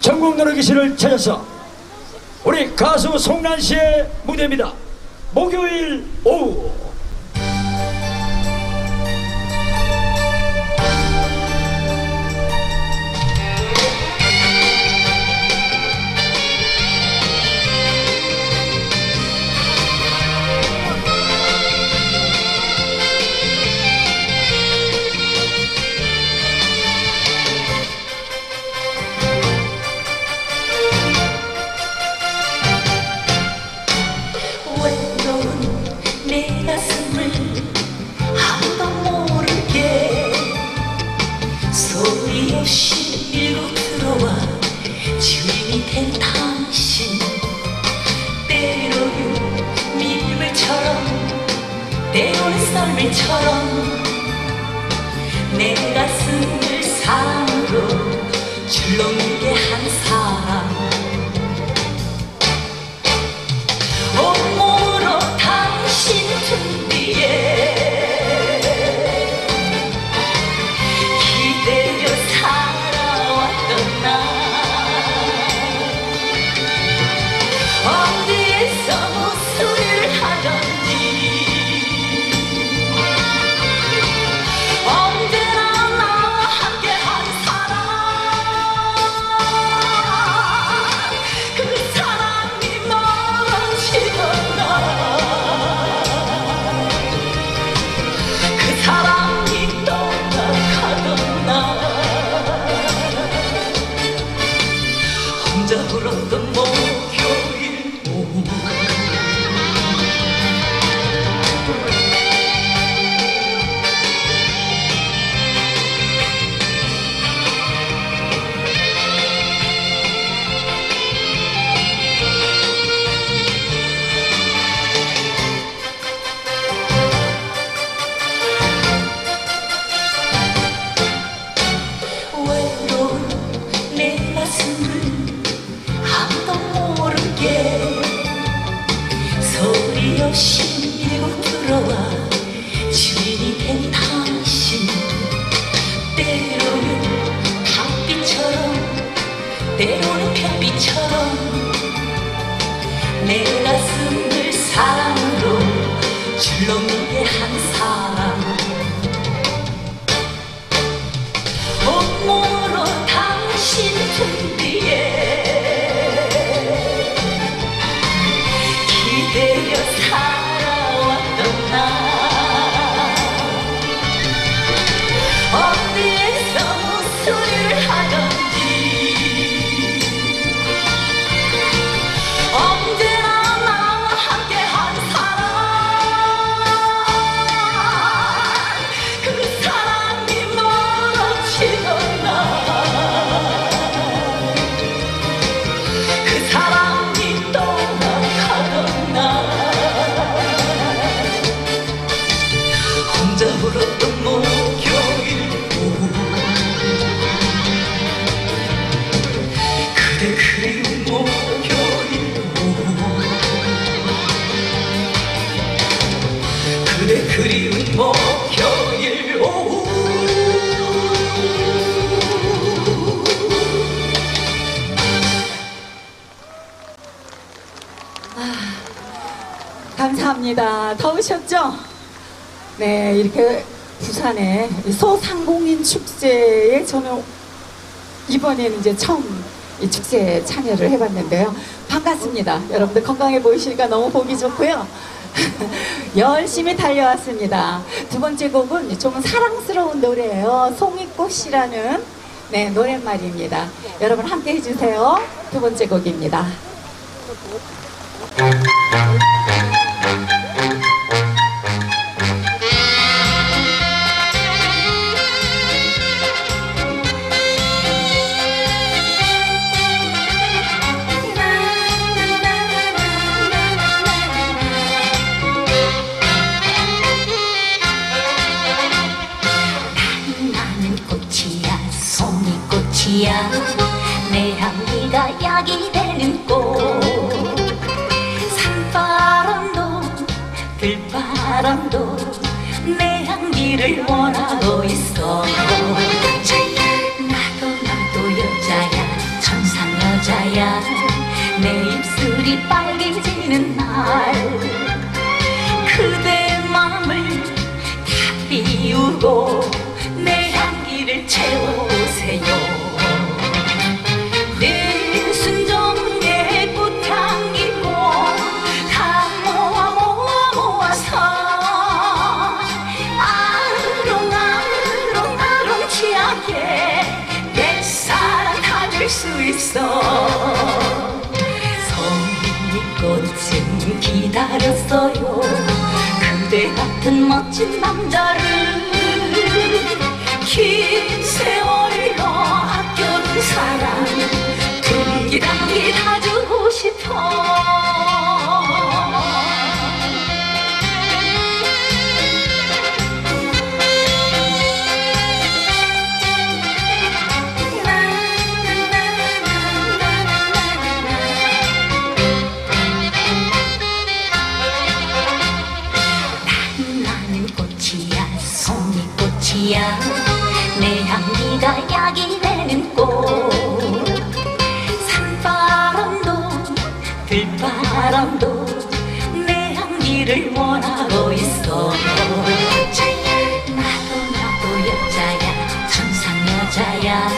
전국 노래기실을 찾아서 우리 가수 송란 씨의 무대입니다. 목요일 오후 밀고 들어와 주인이 된 당신. 때로는 밀물처럼 때로는 썰물처럼 처럼 내 그대 그리운 목요일 오후 감사합니다. 더우셨죠? 네, 이렇게 부산의 소상공인 축제에 저는 이번에는 이제 처음 이 축제에 참여를 해봤는데요. 반갑습니다. 여러분들 건강해 보이시니까 너무 보기 좋고요. 열심히 달려왔습니다. 두 번째 곡은 좀 사랑스러운 노래예요. 송이꽃이라는 네, 노랫말입니다. 여러분 함께 해주세요. 두 번째 곡입니다. 꽃이야. 내 향기가 약이 되는 꽃. 산바람도 들바람도 내 향기를 원하고 있어. 나도 나도 여자야 천상 여자야. 내 입술이 빨개지는 날. 그대 맘을 다 비우고 있어. 성미꽃은 기다렸어요. 그대 같은 멋진 남자를 긴 세월로 아껴둔 사랑 송이꽃이야. 내 향기가 약이 되는 꽃 산바람도 들바람도 내 향기를 원하고 있어. 나도 나도 여자야 천상 여자야.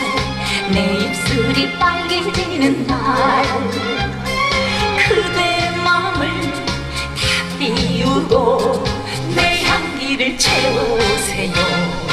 내 입술이 빨개지는 날. 그대 맘을 다 비우고 내 향기를 채우세요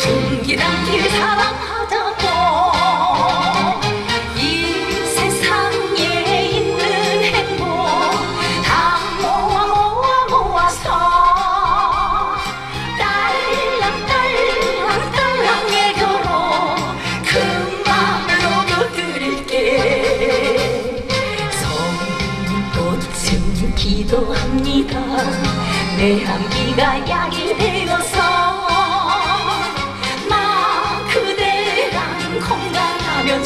둥기당기 사랑하자고. 이 세상에 있는 행복 다 모아 모아 모아서 딸랑 딸랑 딸랑의 겨로 그 맘을 녹여드릴게. 성꽃은 기도합니다. 내 향기가 약이 되어서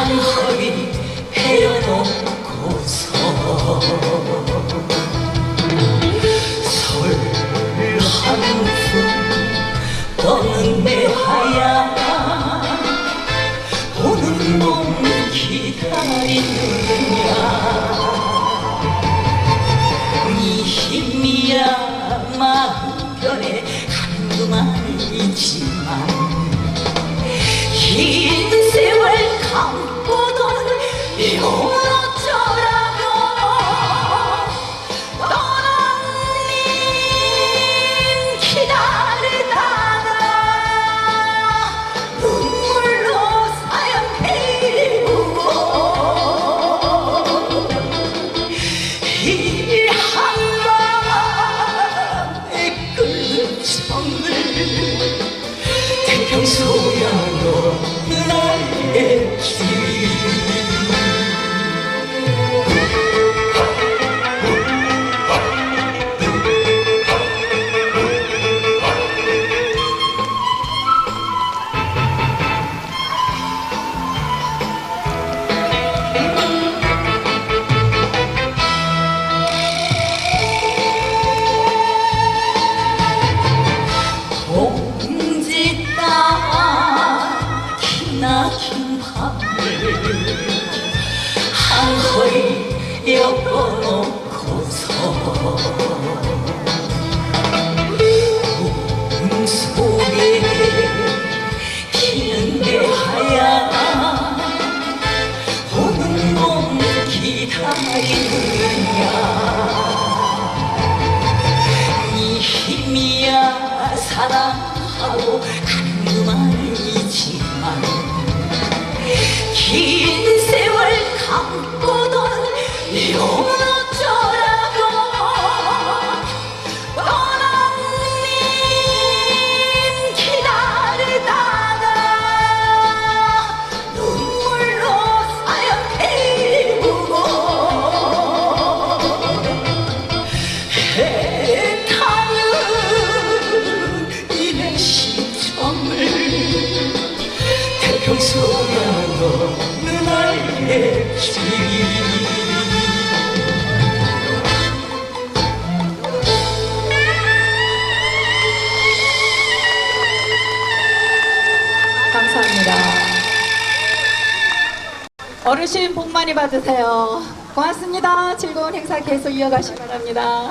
한허리 헤어놓고서 설한숨 떠는 내 하얀 오는 몸 기다리느냐 다리느냐 네 힘이야 사랑하고 감사합니다. 어르신 복 많이 받으세요. 고맙습니다. 즐거운 행사 계속 이어가시기 바랍니다.